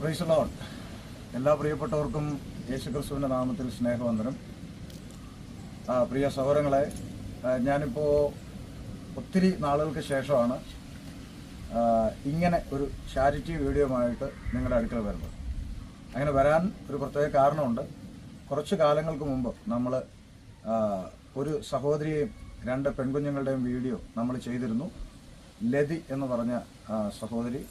Price loan എല്ലാ പ്രിയപ്പെട്ടവർക്കും യേശു ക്രിസ്തുവിന്റെ നാമത്തിൽ സ്നേഹവന്ദനം. പ്രിയ സഹോദരങ്ങളെ ഞാനിപ്പോൾ ഒത്തിരി നാളുകൾക്ക് ശേഷമാണ് ഇങ്ങനെ ഒരു ചാരിറ്റി വീഡിയോയുമായിട്ട് നിങ്ങളുടെ അടുക്കൽ വരുന്നത്. അങ്ങനെ വരാൻ ഒരു പ്രത്യേക കാരണമുണ്ട്. കുറച്ച് കാലങ്ങൾക്ക് മുമ്പ് നമ്മൾ ഒരു സഹോദരിയെയും രണ്ട് പെൺകുഞ്ഞുങ്ങളുടെയും വീഡിയോ നമ്മൾ ചെയ്തിരുന്നു. ലതി എന്ന് പറഞ്ഞ സഹോദരി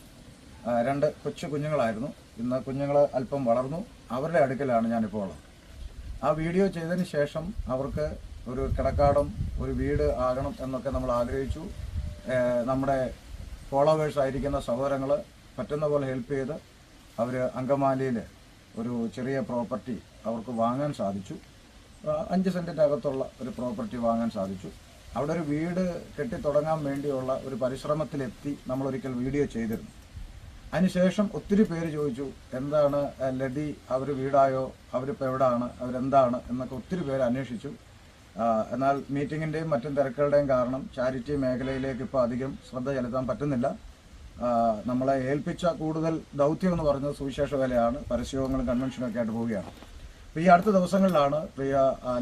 രണ്ട് കൊച്ചു കുഞ്ഞുങ്ങളായിരുന്നു. ഇന്ന് കുഞ്ഞുങ്ങൾ അല്പം വളർന്നു. അവരുടെ അടുക്കലാണ് ഞാനിപ്പോൾ ഉള്ളത്. ആ വീഡിയോ ചെയ്തതിന് ശേഷം അവർക്ക് ഒരു കിടക്കാടും ഒരു വീട് ആകണം എന്നൊക്കെ നമ്മൾ ആഗ്രഹിച്ചു. നമ്മുടെ ഫോളോവേഴ്സ് ആയിരിക്കുന്ന സഹോദരങ്ങൾ പറ്റുന്ന പോലെ ഹെൽപ്പ് ചെയ്ത് അവർ അങ്കമാലിയിൽ ഒരു ചെറിയ പ്രോപ്പർട്ടി അവർക്ക് വാങ്ങാൻ സാധിച്ചു. അഞ്ച് സെന്റിന്റെ അകത്തുള്ള ഒരു പ്രോപ്പർട്ടി വാങ്ങാൻ സാധിച്ചു. അവിടെ ഒരു വീട് കെട്ടിത്തുടങ്ങാൻ വേണ്ടിയുള്ള ഒരു പരിശ്രമത്തിലെത്തി നമ്മളൊരിക്കൽ വീഡിയോ ചെയ്തിരുന്നു. അതിനുശേഷം ഒത്തിരി പേര് ചോദിച്ചു എന്താണ് ലഡി അവർ വീടായോ? അവരിപ്പോൾ എവിടാണ്? അവരെന്താണ്? എന്നൊക്കെ ഒത്തിരി പേര് അന്വേഷിച്ചു. എന്നാൽ മീറ്റിങ്ങിന്റെയും മറ്റും തിരക്കുകളുടെയും കാരണം ചാരിറ്റി മേഖലയിലേക്ക് ഇപ്പോൾ അധികം ശ്രദ്ധ ചെലുത്താൻ പറ്റുന്നില്ല. നമ്മളെ ഏൽപ്പിച്ച കൂടുതൽ ദൗത്യം എന്ന് പറയുന്നത് സുവിശേഷ വേലയാണ്. പരസ്യങ്ങളും കൺവെൻഷനും ഒക്കെ ആയിട്ട് പോവുകയാണ്. അപ്പോൾ ഈ അടുത്ത ദിവസങ്ങളിലാണ് പ്രിയ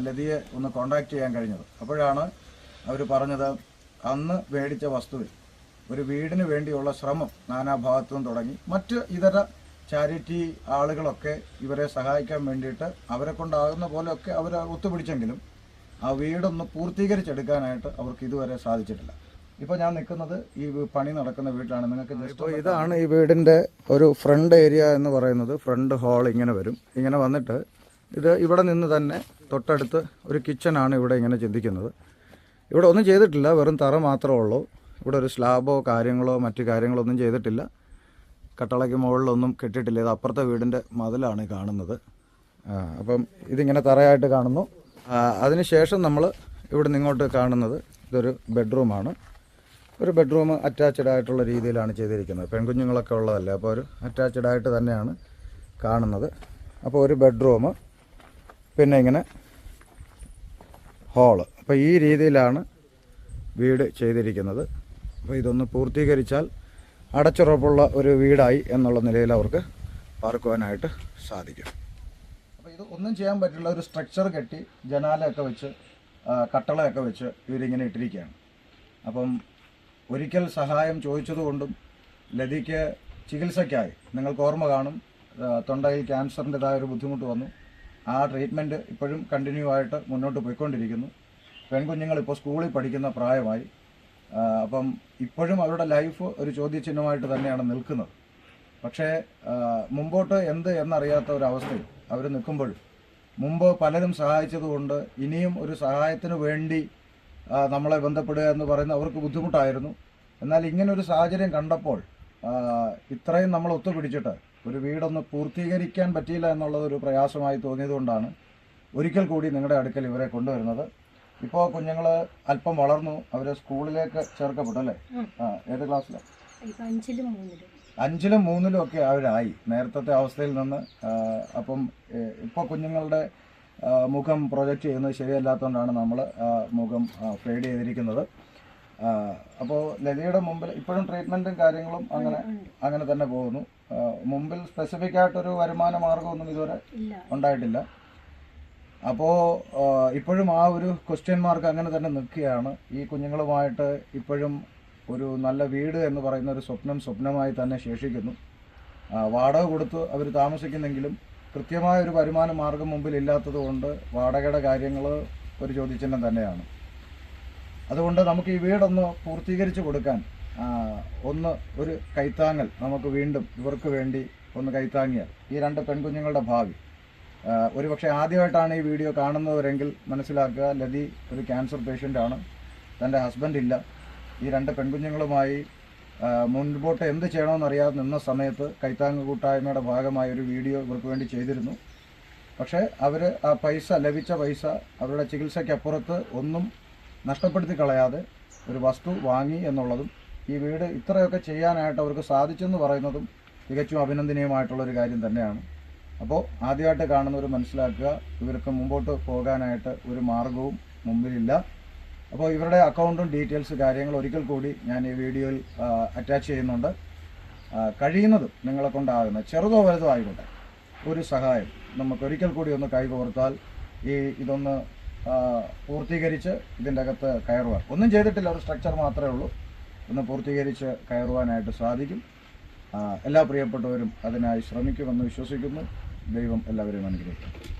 ലതിയെ ഒന്ന് കോണ്ടാക്ട് ചെയ്യാൻ കഴിഞ്ഞത്. അപ്പോഴാണ് അവർ പറഞ്ഞത് അന്ന് മേടിച്ച വസ്തുവിൽ ഒരു വീടിന് വേണ്ടിയുള്ള ശ്രമം നാനാഭാഗത്തും തുടങ്ങി. മറ്റ് ഇതര ചാരിറ്റി ആളുകളൊക്കെ ഇവരെ സഹായിക്കാൻ വേണ്ടിയിട്ട് അവരെ കൊണ്ടാകുന്ന പോലെയൊക്കെ അവർ ഒത്തുപിടിച്ചെങ്കിലും ആ വീടൊന്ന് പൂർത്തീകരിച്ചെടുക്കാനായിട്ട് അവർക്ക് ഇതുവരെ സാധിച്ചിട്ടില്ല. ഇപ്പോൾ ഞാൻ നിൽക്കുന്നത് ഈ പണി നടക്കുന്ന വീട്ടിലാണ്. നിങ്ങൾക്ക് ഇപ്പോൾ ഇതാണ് ഈ വീടിന്റെ ഒരു ഫ്രണ്ട് ഏരിയ എന്ന് പറയുന്നത്. ഫ്രണ്ട് ഹാൾ ഇങ്ങനെ വരും. ഇങ്ങനെ വന്നിട്ട് ഇത് ഇവിടെ നിന്ന് തന്നെ തൊട്ടടുത്ത് ഒരു കിച്ചണാണ് ഇവിടെ ഇങ്ങനെ ചിന്തിക്കുന്നത്. ഇവിടെ ഒന്നും ചെയ്തിട്ടില്ല. വെറും തറ മാത്രമേ ഉള്ളൂ. ഇവിടെ ഒരു സ്ലാബോ കാര്യങ്ങളോ മറ്റു കാര്യങ്ങളോ ഒന്നും ചെയ്തിട്ടില്ല. കട്ടളയ്ക്ക് മുകളിലൊന്നും കെട്ടിയിട്ടില്ല ഇത് അപ്പുറത്തെ വീടിന്റെ മതിലാണ് കാണുന്നത്. അപ്പം ഇതിങ്ങനെ തറയായിട്ട് കാണുന്നു. അതിനുശേഷം നമ്മൾ ഇവിടെ നിങ്ങോട്ട് കാണുന്നത് ഇതൊരു ബെഡ്റൂമാണ്. ഒരു ബെഡ്റൂം അറ്റാച്ച്ഡ് ആയിട്ടുള്ള രീതിയിലാണ് ചെയ്തിരിക്കുന്നത്. പെൺകുഞ്ഞുങ്ങളൊക്കെ ഉള്ളതല്ലേ അപ്പോൾ ഒരു അറ്റാച്ച്ഡ് ആയിട്ട് തന്നെയാണ് കാണുന്നത്. അപ്പോൾ ഒരു ബെഡ്റൂം പിന്നെ ഇങ്ങനെ ഹോൾ. അപ്പോൾ ഈ രീതിയിലാണ് വീട് ചെയ്തിരിക്കുന്നത്. അപ്പോൾ ഇതൊന്ന് പൂർത്തീകരിച്ചാൽ അടച്ചുറപ്പുള്ള ഒരു വീടായി എന്നുള്ള നിലയിൽ അവർക്ക് പാർക്കുവാനായിട്ട് സാധിക്കും. അപ്പോൾ ഇത് ഒന്നും ചെയ്യാൻ പറ്റില്ല. ഒരു സ്ട്രക്ചർ കെട്ടി ജനാലയൊക്കെ വെച്ച് കട്ടളയൊക്കെ വെച്ച് ഇവരിങ്ങനെ ഇട്ടിരിക്കുകയാണ്. അപ്പം ഒരിക്കൽ സഹായം ചോദിച്ചതുകൊണ്ടും ലതിക്ക് ചികിത്സയ്ക്കായി നിങ്ങൾക്ക് ഓർമ്മ കാണും തൊണ്ടയിൽ ക്യാൻസറിന്റെതായ ഒരു ബുദ്ധിമുട്ട് വന്നു. ആ ട്രീറ്റ്മെന്റ് ഇപ്പോഴും കണ്ടിന്യൂ ആയിട്ട് മുന്നോട്ട് പോയിക്കൊണ്ടിരിക്കുന്നു. പെൺകുഞ്ഞുങ്ങൾ ഇപ്പോൾ സ്കൂളിൽ പഠിക്കുന്ന പ്രായമായി. അപ്പം ഇപ്പോഴും അവരുടെ ലൈഫ് ഒരു ചോദ്യചിഹ്നമായിട്ട് തന്നെയാണ് നിൽക്കുന്നത്. പക്ഷേ മുമ്പോട്ട് എന്ത് എന്നറിയാത്ത ഒരു അവസ്ഥയിൽ അവർ നിൽക്കുമ്പോൾ മുമ്പ് പലരും സഹായിച്ചതുകൊണ്ട് ഇനിയും ഒരു സഹായത്തിന് വേണ്ടി നമ്മളെ ബന്ധപ്പെടുക എന്ന് പറയുന്നത് അവർക്ക് ബുദ്ധിമുട്ടായിരുന്നു. എന്നാൽ ഇങ്ങനെ ഒരു സാഹചര്യം കണ്ടപ്പോൾ ഇത്രയും നമ്മൾ ഒത്തുപിടിച്ചിട്ട് ഒരു വീടൊന്ന് പൂർത്തീകരിക്കാൻ പറ്റിയില്ല എന്നുള്ളത് ഒരു പ്രയാസമായി തോന്നിയതുകൊണ്ടാണ് ഒരിക്കൽ കൂടി നിങ്ങളുടെ അടുക്കൽ ഇവരെ കൊണ്ടുവരുന്നത്. ഇപ്പോൾ കുഞ്ഞുങ്ങൾ അല്പം വളർന്നു അവർ സ്കൂളിലേക്ക് ചേർക്കപ്പെട്ടു അല്ലേ? ആ ഏത് ക്ലാസ്സിലാണ് ഇപ്പൊ അഞ്ചിലും മൂന്നിലും. ഒക്കെ അവരായി. നേരത്തെ അവസ്ഥയിൽ നിന്ന് അപ്പം ഇപ്പോൾ കുഞ്ഞുങ്ങളുടെ മുഖം പ്രൊജക്റ്റ് ചെയ്യുന്നത് ശരിയല്ലാത്തതുകൊണ്ടാണ് നമ്മൾ മുഖം ഫെയ്ഡ് ചെയ്തിരിക്കുന്നത്. അപ്പോൾ ലതിയുടെ മുമ്പിൽ ഇപ്പോഴും ട്രീറ്റ്മെന്റും കാര്യങ്ങളും അങ്ങനെ അങ്ങനെ തന്നെ പോകുന്നു. മുമ്പിൽ സ്പെസിഫിക് ആയിട്ടൊരു വരുമാന മാർഗമൊന്നും ഇതുവരെ ഉണ്ടായിട്ടില്ല. അപ്പോൾ ഇപ്പോഴും ആ ഒരു ക്വസ്റ്റ്യൻ മാർക്ക് അങ്ങനെ തന്നെ നിൽക്കുകയാണ്. ഈ കുഞ്ഞുങ്ങളുമായിട്ട് ഇപ്പോഴും ഒരു നല്ല വീട് എന്ന് പറയുന്ന ഒരു സ്വപ്നം സ്വപ്നമായി തന്നെ ശേഷിക്കുന്നു. വാടക കൊടുത്ത് അവർ താമസിക്കുന്നെങ്കിലും കൃത്യമായ ഒരു വരുമാന മാർഗം മുമ്പിൽ ഇല്ലാത്തത് കൊണ്ട് വാടകയുടെ കാര്യങ്ങൾ ഒരു ചോദ്യചിഹ്നം തന്നെയാണ്. അതുകൊണ്ട് നമുക്ക് ഈ വീടൊന്ന് പൂർത്തീകരിച്ച് കൊടുക്കാൻ ഒന്ന് ഒരു കൈത്താങ്ങൽ നമുക്ക് വീണ്ടും ഇവർക്ക് വേണ്ടി ഒന്ന് കൈത്താങ്ങിയാൽ ഈ രണ്ട് പെൺകുഞ്ഞുങ്ങളുടെ ഭാവി. ഒരുപക്ഷെ ആദ്യമായിട്ടാണ് ഈ വീഡിയോ കാണുന്നവരെങ്കിൽ മനസ്സിലാക്കുക ലതി ഒരു ക്യാൻസർ പേഷ്യന്റാണ് തന്റെ ഹസ്ബൻഡ് ഇല്ല. ഈ രണ്ട് പെൺകുഞ്ഞുങ്ങളുമായി മുൻപോട്ട് എന്ത് ചെയ്യണമെന്നറിയാതെ നിന്ന സമയത്ത് കൈത്താങ്ങ് കൂട്ടായ്മയുടെ ഭാഗമായ ഒരു വീഡിയോ ഇവർക്ക് വേണ്ടി ചെയ്തിരുന്നു. പക്ഷേ അവർ ആ പൈസ ലഭിച്ച പൈസ അവരുടെ ചികിത്സയ്ക്കപ്പുറത്ത് ഒന്നും നഷ്ടപ്പെടുത്തി കളയാതെ ഒരു വസ്തു വാങ്ങി എന്നുള്ളതും ഈ വീട് ഇത്രയൊക്കെ ചെയ്യാനായിട്ട് അവർക്ക് സാധിച്ചെന്ന് പറയുന്നതും തികച്ചും അഭിനന്ദനീയമായിട്ടുള്ളൊരു കാര്യം തന്നെയാണ്. അപ്പോൾ ആദ്യമായിട്ട് കാണുന്നവർ മനസ്സിലാക്കുക ഇവർക്ക് മുമ്പോട്ട് പോകാനായിട്ട് ഒരു മാർഗവും മുമ്പിലില്ല. അപ്പോൾ ഇവരുടെ അക്കൗണ്ടും ഡീറ്റെയിൽസ് കാര്യങ്ങൾ ഒരിക്കൽ കൂടി ഞാൻ ഈ വീഡിയോയിൽ അറ്റാച്ച് ചെയ്യുന്നുണ്ട്. കഴിയുന്നതും നിങ്ങളെ കൊണ്ടാകുന്ന ചെറുതോ വലുതോ ആയിക്കോട്ടെ ഒരു സഹായം നമുക്ക് ഒരിക്കൽ കൂടി ഒന്ന് കൈകോർത്താൽ ഈ ഇതൊന്ന് പൂർത്തീകരിച്ച് ഇതിന്റെ അകത്ത് കയറുവാൻ. ഒന്നും ചെയ്തിട്ടില്ല ഒരു സ്ട്രക്ചർ മാത്രമേ ഉള്ളൂ. ഒന്ന് പൂർത്തീകരിച്ച് കയറുവാനായിട്ട് സാധിക്കും. എല്ലാ പ്രിയപ്പെട്ടവരും അതിനായി ശ്രമിക്കുമെന്ന് വിശ്വസിക്കുന്നു. ദൈവം എല്ലാവരെയും അനുഗ്രഹിക്കും